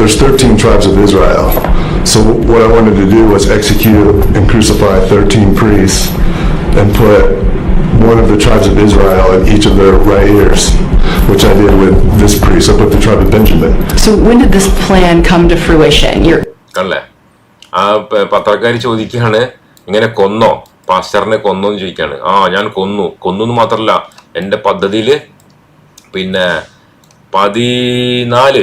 there's 13 tribes of Israel. So what I wanted to do was execute and crucify 13 priests and put one of the tribes of Israel in each of their right ears, which I did with this priest. I put the tribe of Benjamin. So when did this plan come to fruition? You're കണ്ടല്ലേ ആ പത്രക്കാർ പത്രക്കാരി ചോദിക്കുകയാണ് ഇങ്ങനെ കൊന്നോ പാസ്റ്ററിനെ കൊന്നോ എന്ന് ചോദിക്കുകയാണ് ആ ഞാൻ കൊന്നു കൊന്നു എന്ന് മാത്രമല്ല എന്റെ പദ്ധതിയിൽ പിന്നെ പതിനാല്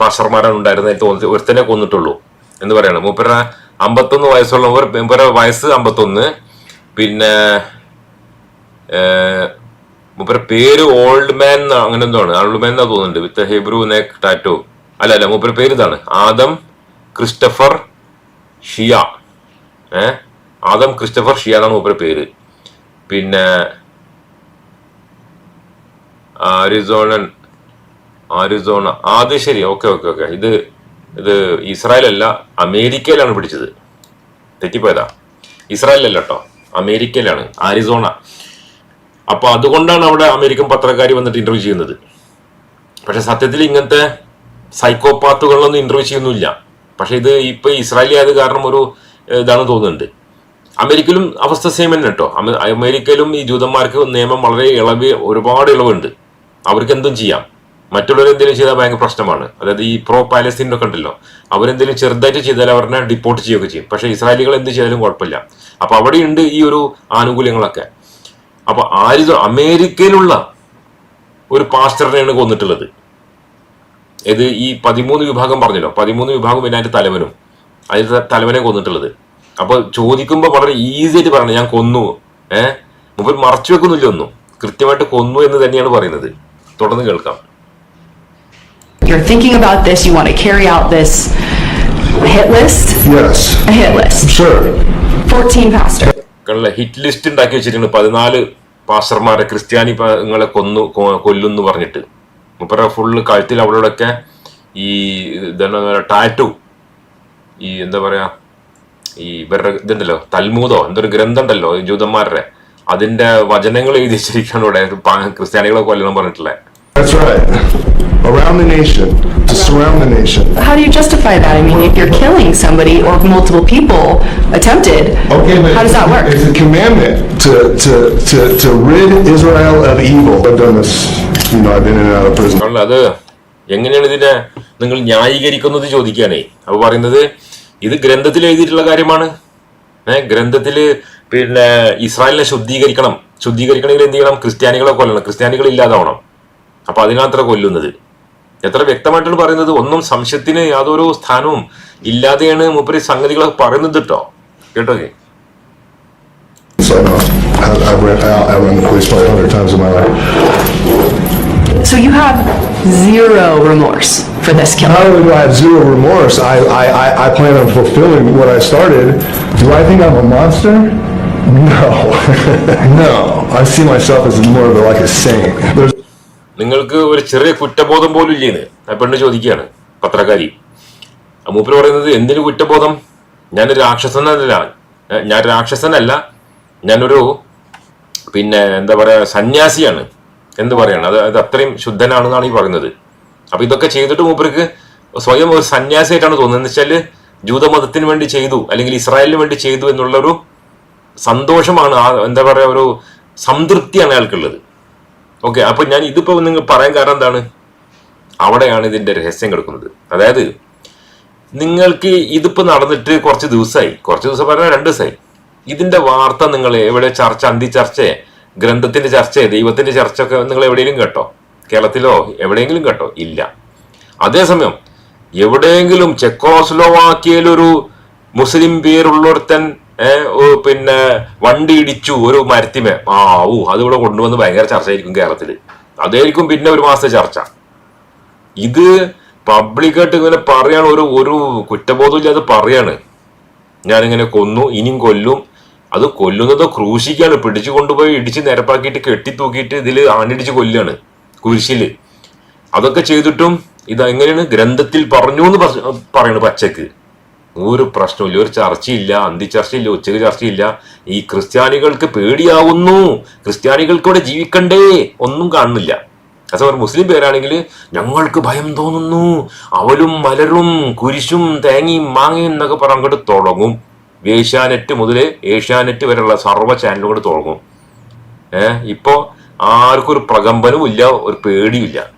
പാസ്റ്റർമാരാണ് ഉണ്ടായിരുന്നത് എനിക്ക് ഒരുത്തനെ കൊന്നിട്ടുള്ളൂ. എന്ന് പറയാണ്. മൂപ്പര അമ്പത്തൊന്ന് വയസ്സുള്ള മൂപ്പര വയസ്സ് അമ്പത്തൊന്ന്. പിന്നെ മൂപ്പര പേര് ഓൾഡ് മാൻ അങ്ങനെ എന്തോ ആണ്. ഓൾഡ് മാൻ എന്നാ തോന്നുന്നുണ്ട്. With Hebrew neck tattoo. അല്ല അല്ല മൂപ്പര പേര് ഇതാണ്. Adam Christopher Shea. ഏ ആദം ക്രിസ്റ്റഫർ ഷിയ എന്നാണ് മൂപ്പര പേര്. പിന്നെ ആരിസോണൻ ആരിസോണ. അത് ശരി ഓക്കെ ഓക്കെ ഓക്കെ. ഇത് ഇത് ഇസ്രായേൽ അല്ല അമേരിക്കയിലാണ് പിടിച്ചത്. തെറ്റിപ്പോയതാ. ഇസ്രായേലല്ല കേട്ടോ അമേരിക്കയിലാണ് ആരിസോണ. അപ്പൊ അതുകൊണ്ടാണ് അവിടെ അമേരിക്കൻ പത്രക്കാർ വന്നിട്ട് ഇന്റർവ്യൂ ചെയ്യുന്നത്. പക്ഷെ സത്യത്തിൽ ഇങ്ങനത്തെ സൈക്കോപാത്തുകളൊന്നും ഇന്റർവ്യൂ ചെയ്യുന്നില്ല പക്ഷെ ഇത് ഇപ്പൊ ഇസ്രായേലി ആയത് കാരണം ഒരു ഇതാണെന്ന് ഇതാണ് തോന്നുന്നുണ്ട്. അമേരിക്കയിലും അവസ്ഥ സെയിം തന്നെ കേട്ടോ അമേരിക്കയിലും ഈ ജൂതന്മാർക്ക് നിയമം വളരെ ഇളവ് ഒരുപാട് ഇളവുണ്ട്. അവർക്ക് എന്തും ചെയ്യാം. മറ്റുള്ളവർ എന്തെങ്കിലും ചെയ്താൽ ഭയങ്കര പ്രശ്നമാണ്. അതായത് ഈ പ്രോ പാലസ്തീനൊക്കെ ഉണ്ടല്ലോ അവരെന്തെങ്കിലും ചെറുതായിട്ട് ചെയ്താൽ അവരെ ഡിപ്പോർട്ട് ചെയ്യുകയൊക്കെ ചെയ്യും. പക്ഷേ ഇസ്രായേലികൾ എന്ത് ചെയ്താലും കുഴപ്പമില്ല. അപ്പൊ അവിടെയുണ്ട് ഈ ഒരു ആനുകൂല്യങ്ങളൊക്കെ. അപ്പോൾ ആര് അമേരിക്കയിലുള്ള ഒരു പാസ്റ്ററിനെയാണ് കൊന്നിട്ടുള്ളത്. ഇത് ഈ പതിമൂന്ന് വിഭാഗം പറഞ്ഞല്ലോ. പതിമൂന്ന് വിഭാഗം പിന്നെ അതിന്റെ തലവനും. അതിന്റെ തലവനെ കൊന്നിട്ടുള്ളത്. അപ്പോൾ ചോദിക്കുമ്പോൾ വളരെ ഈസി ആയിട്ട് പറയണം ഞാൻ കൊന്നു. ഏഹ്? മുമ്പിൽ മറച്ചു വെക്കുന്നില്ല ഒന്നും. കൃത്യമായിട്ട് കൊന്നു എന്ന് തന്നെയാണ് പറയുന്നത്. തുടർന്ന് കേൾക്കാം. You're thinking about this, you want to carry out this hit list? Yes, A hit list. sure. 14 pastors. കണ്ടില്ലേ ഹിറ്റ് ലിസ്റ്റ് ഉണ്ടാക്കി വെച്ചിട്ടുണ്ട് പതിനാല് പാസ്റ്റർമാരെ ക്രിസ്ത്യാനി നിങ്ങളെ കൊന്നു കൊല്ലുന്നു പറഞ്ഞിട്ട് മുപ്പറ ഫുള്ള് കഴുത്തിൽ അവിടെയൊക്കെ ഈ ഇതെന്താ ടാറ്റു ഈ എന്താ പറയാ ഈ ഇവരുടെ ഇതുണ്ടല്ലോ തൽമൂതോ എന്തൊരു ഗ്രന്ഥം ഉണ്ടല്ലോ ജൂതന്മാരുടെ അതിന്റെ വചനങ്ങൾ എഴുതി വെച്ചിരിക്കുകയാണ് ഇവിടെ ക്രിസ്ത്യാനികളെ കൊല്ലണം right. Around the nation, to surround the nation. How do you justify that? I mean, if you're killing somebody or multiple people attempted, Okay, but how does that work? it's a commandment to, to, to, to rid Israel of evil. I've done this, you know, I've been in and out of prison. കാരണം അത് എങ്ങനെയാണ് ഇതിനെ നിങ്ങൾ ന്യായീകരിക്കുന്നത് ചോദിക്കാനേ അപ്പൊ പറയുന്നത് ഇത് ഗ്രന്ഥത്തിൽ എഴുതിയിട്ടുള്ള കാര്യമാണ് ഏഹ് ഗ്രന്ഥത്തിൽ പിന്നെ ഇസ്രായേലിനെ ശുദ്ധീകരിക്കണം ശുദ്ധീകരിക്കണമെങ്കിൽ എന്ത് ചെയ്യണം ക്രിസ്ത്യാനികളെ കൊല്ലണം ക്രിസ്ത്യാനികൾ ഇല്ലാതാവണം അപ്പൊ അതിനാത്ര കൊല്ലുന്നത് എത്ര വ്യക്തമായിട്ടാണ് പറയുന്നത് ഒന്നും സംശയത്തിന് യാതൊരു സ്ഥാനവും ഇല്ലാതെയാണ് മൂപ്പര് സംഗതികളൊക്കെ പറയുന്നത് കേട്ടോ കേട്ടോ So I know, I- I've ran, I- I the police probably a hundred times in my life. So you have zero remorse for this killing? Not only do I have zero remorse, I, I, I, I plan on fulfilling what I started. Do I think I'm a monster? No, no. I see myself as more of a, like a saint. There's നിങ്ങൾക്ക് ഒരു ചെറിയ കുറ്റബോധം പോലും ഇല്ലേന്ന് ആ പെണ്ണ് ചോദിക്കുകയാണ് പത്രക്കാരി. മൂപ്പര് പറയുന്നത് എന്തിനു കുറ്റബോധം? ഞാനൊരു രാക്ഷസനല്ല. ഞാൻ രാക്ഷസനല്ല. ഞാനൊരു പിന്നെ എന്താ പറയാ സന്യാസിയാണ്. എന്ന് പറയാണ്? അത് അത് അത്രയും ശുദ്ധനാണെന്നാണ് ഈ പറയുന്നത്. അപ്പൊ ഇതൊക്കെ ചെയ്തിട്ട് മൂപ്പർക്ക് സ്വയം ഒരു സന്യാസിയായിട്ടാണ് തോന്നുന്നത്. എന്ന് വെച്ചാൽ ജൂതമതത്തിന് വേണ്ടി ചെയ്തു അല്ലെങ്കിൽ ഇസ്രായേലിന് വേണ്ടി ചെയ്തു എന്നുള്ളൊരു സന്തോഷമാണ് ആ എന്താ പറയാ ഒരു സംതൃപ്തിയാണ് അയാൾക്കുള്ളത്. ഓക്കെ അപ്പൊ ഞാൻ ഇതിപ്പോ നിങ്ങൾ പറയാൻ കാരണം എന്താണ്? അവിടെയാണ് ഇതിന്റെ രഹസ്യം കിടക്കുന്നത്. അതായത് നിങ്ങൾക്ക് ഇതിപ്പോ നടന്നിട്ട് കുറച്ച് ദിവസമായി കുറച്ച് ദിവസം പറഞ്ഞാൽ രണ്ട് ദിവസമായി ഇതിന്റെ വാർത്ത നിങ്ങൾ എവിടെ ചർച്ച അന്തി ചർച്ച ഗ്രന്ഥത്തിന്റെ ചർച്ച ദൈവത്തിന്റെ ചർച്ച ഒക്കെ നിങ്ങൾ എവിടെയെങ്കിലും കേട്ടോ? കേരളത്തിലോ എവിടെയെങ്കിലും കേട്ടോ? ഇല്ല. അതേസമയം എവിടെയെങ്കിലും ചെക്കോസ്ലോവാക്കിയയിലൊരു മുസ്ലിം പേരുള്ളൊരുത്തൻ പിന്നെ വണ്ടി ഇടിച്ചു ഒരു മരത്തിമേ. ആ ഊ അതിവിടെ കൊണ്ടുവന്ന് ഭയങ്കര ചർച്ചയായിരിക്കും കേരളത്തിൽ അതായിരിക്കും പിന്നെ ഒരു മാസത്തെ ചർച്ച. ഇത് പബ്ലിക്കായിട്ട് ഇങ്ങനെ പറയാണ് ഒരു ഒരു കുറ്റബോധം ഇല്ലാതെ പറയാണ്. ഞാനിങ്ങനെ കൊന്നു ഇനിയും കൊല്ലും. അത് കൊല്ലുന്നത് ക്രൂശിക്കാണ് പിടിച്ചു കൊണ്ടുപോയി ഇടിച്ച് നിരപ്പാക്കിയിട്ട് കെട്ടിത്തൂക്കിയിട്ട് ഇതിൽ ആണിടിച്ച് കൊല്ലാണ് കുരിശിൽ. അതൊക്കെ ചെയ്തിട്ടും ഇത് എങ്ങനെയാണ് ഗ്രന്ഥത്തിൽ പറഞ്ഞു എന്ന് പറയണ് പച്ചക്ക്. ഒരു പ്രശ്നമില്ല ഒരു ചർച്ചയില്ല അന്തി ചർച്ചയില്ല ഉച്ചയ്ക്ക് ചർച്ചയില്ല. ഈ ക്രിസ്ത്യാനികൾക്ക് പേടിയാവുന്നു. ക്രിസ്ത്യാനികൾക്ക് ഇവിടെ ജീവിക്കണ്ടേ? ഒന്നും കാണുന്നില്ല. അതേപോലെ മുസ്ലിം പേരാണെങ്കിൽ ഞങ്ങൾക്ക് ഭയം തോന്നുന്നു. അവലും മലരും കുരിശും തേങ്ങയും മാങ്ങയും എന്നൊക്കെ പറഞ്ഞ് അങ്ങോട്ട് തുടങ്ങും. ഏഷ്യാനെറ്റ് മുതൽ ഏഷ്യാനെറ്റ് വരെയുള്ള സർവ ചാനലുകൾ തുടങ്ങും. ഏഹ് ഇപ്പോ ആർക്കും ഒരു പ്രകമ്പനവും ഇല്ല ഒരു പേടിയും ഇല്ല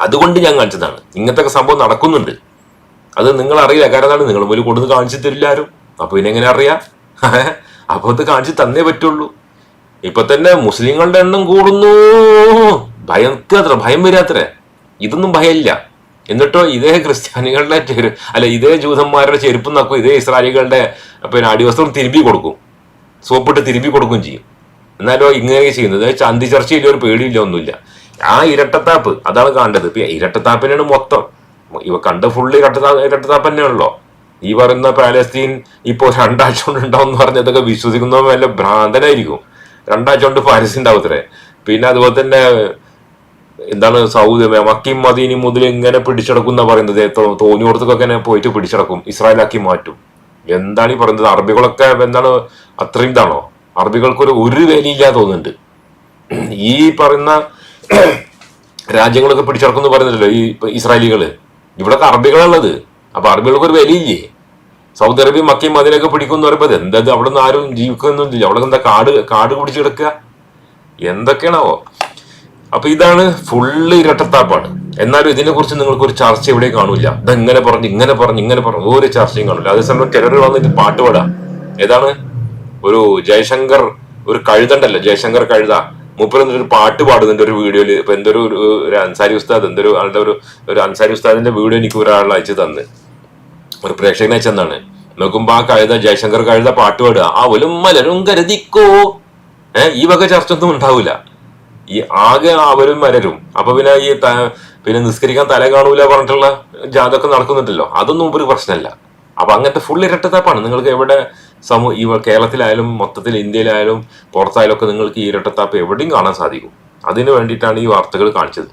അതുകൊണ്ട് ഞാൻ കാണിച്ചതാണ്. ഇങ്ങനത്തെ സംഭവം നടക്കുന്നുണ്ട്. അത് നിങ്ങൾ അറിയില്ല കാരണം എന്താണ്? നിങ്ങൾ പോലും കൊടുത്ത് കാണിച്ചു തരില്ല ആരും. അപ്പൊ പിന്നെ എങ്ങനെ അറിയാം? അപ്പൊ അത് കാണിച്ചു തന്നേ പറ്റുള്ളൂ. ഇപ്പൊ തന്നെ മുസ്ലിങ്ങളുടെ എണ്ണം കൂടുന്നു. ഭയക്കാത്ര ഭയം വരാത്ര ഇതൊന്നും ഭയമില്ല. എന്നിട്ടോ ഇതേ ക്രിസ്ത്യാനികളുടെ ചെരു അല്ല ഇതേ ജൂതന്മാരുടെ ചെരുപ്പ് നക്കും ഇതേ ഇസ്രായേലികളുടെ പിന്നെ അടിവസ്ത്രം തിരുമ്പി കൊടുക്കും. സോപ്പിട്ട് തിരുമ്പി കൊടുക്കും ചെയ്യും. എന്നാലോ ഇങ്ങനെ ചെയ്യുന്നത്. ചന്തി ചർച്ചയിൽ ഒരു പേടിയില്ല ഒന്നുമില്ല. ആ ഇരട്ടത്താപ്പ്. അതാണ് കാണേണ്ടത്. ഇരട്ടത്താപ്പിനാണ് മൊത്തം. ഇവ കണ്ട് ഫുള്ള് കട്ടുതാ തന്നെയാണല്ലോ ഈ പറയുന്ന പാലസ്തീൻ ഇപ്പോൾ രണ്ടാഴ്ച കൊണ്ട് ഉണ്ടാവും എന്ന് പറഞ്ഞതൊക്കെ വിശ്വസിക്കുന്നവൻ വല്ല ഭ്രാന്തനായിരിക്കും. രണ്ടാഴ്ച കൊണ്ട് പാലസ്തീൻ ഉണ്ടാവത്രേ പിന്നെ അതുപോലെ തന്നെ എന്താണ് സൗദി മക്കിയും മദീനി മുതൽ ഇങ്ങനെ പിടിച്ചടക്കുന്ന പറയുന്നത്. തോ- തോന്നിയോടത്തൊക്കെ ഇങ്ങനെ പോയിട്ട് പിടിച്ചടക്കും. ഇസ്രായേലാക്കി മാറ്റും. എന്താണ് ഈ പറയുന്നത്? അറബികളൊക്കെ എന്താണ് അത്രയും ഇതാണോ? അറബികൾക്കൊരു ഒരു വിലയില്ല തോന്നുന്നുണ്ട്. ഈ പറയുന്ന രാജ്യങ്ങളൊക്കെ എന്ന് പറയുന്നില്ലല്ലോ ഈ ഇസ്രായേലികൾ. ഇവിടൊക്കെ അറബികളുള്ളത് അപ്പൊ അറബികൾക്ക് ഒരു വിലയില്ലേ? സൗദി അറേബ്യ മക്കയും മതിലൊക്കെ പിടിക്കും എന്ന് പറയുമ്പോൾ എന്താ അവിടെ നിന്ന് ആരും ജീവിക്കുന്നൊന്നുമില്ല അവിടെ എന്താ കാട് കാട് പിടിച്ചു കിടക്കുക? എന്തൊക്കെയാണാവോ? അപ്പൊ ഇതാണ് ഫുള്ള് ഇരട്ടത്താപ്പാണ് എന്നാലും ഇതിനെ കുറിച്ച് നിങ്ങൾക്ക് ഒരു ചർച്ച എവിടെയും കാണൂല ഇതെങ്ങനെ പറഞ്ഞു ഇങ്ങനെ പറഞ്ഞു ഇങ്ങനെ പറഞ്ഞു ഒരു ചർച്ചയും കാണില്ല. അതേസമയം ടെറർ വന്നിട്ട് പാട്ട് പാടാം. ഏതാണ്? ഒരു ജയശങ്കർ ഒരു കഴുതണ്ടല്ലോ ജയശങ്കർ കഴുത. മൂപ്പര് എന്തൊരു പാട്ട് പാടുന്നുണ്ട് ഒരു വീഡിയോയിൽ ഇപ്പൊ എന്തൊരു ഒരു അൻസാരി ഉസ്താദ് എന്തൊരു ആളുടെ ഒരു ഒരു അൻസാരി ഉസ്താദിന്റെ വീഡിയോ എനിക്ക് ഒരാൾ അയച്ചു തന്ന്. ഒരു പ്രേക്ഷകനെ അയച്ചെന്നാണ് നോക്കുമ്പോ ആ കഴുത ജയശങ്കർ കഴുത പാട്ട് പാടുക. ആ ഒരു മലരും കരുതിക്കോ? ഏഹ് ഈ വക ചർച്ച ഒന്നും ഉണ്ടാവില്ല ഈ ആകെ അവരും മരരും. അപ്പൊ പിന്നെ ഈ പിന്നെ നിസ്കരിക്കാൻ തല കാണൂല പറഞ്ഞിട്ടുള്ള ജാതൊക്കെ നടക്കുന്നുണ്ടല്ലോ. അതൊന്നും ഒരു പ്രശ്നമല്ല. അപ്പൊ അങ്ങനത്തെ ഫുൾ ഇരട്ടത്താപ്പാണ്. നിങ്ങൾക്ക് എവിടെ സമൂഹ ഈ കേരളത്തിലായാലും മൊത്തത്തിൽ ഇന്ത്യയിലായാലും പുറത്തായാലും ഒക്കെ നിങ്ങൾക്ക് ഈ ഇരട്ടത്താപ്പ് എവിടെയും കാണാൻ സാധിക്കും. അതിനു വേണ്ടിയിട്ടാണ് ഈ വാർത്തകൾ കാണിച്ചത്.